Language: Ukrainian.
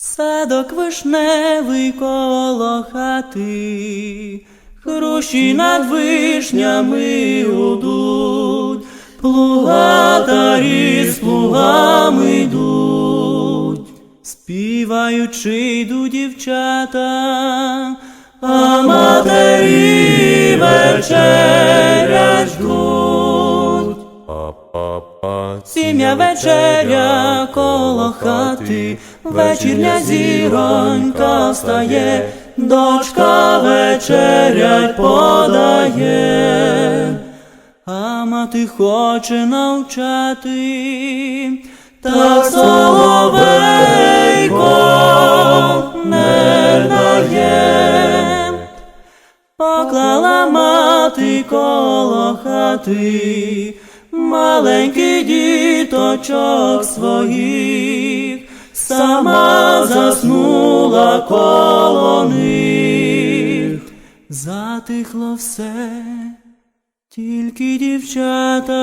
Садок вишневий коло хати, Хрущі над вишнями гудуть, Плугатарі з плугами йдуть, співаючи йдуть дівчата, а матері вечерять ждуть. Сім'я вечеря коло хати, вечірня зіронька встає, дочка вечерять подає, а мати хоче навчати, та соловейко не дає. Поклала мати коло хати, маленький діточок своїх, сама заснула коло них, затихло все, тільки дівчата.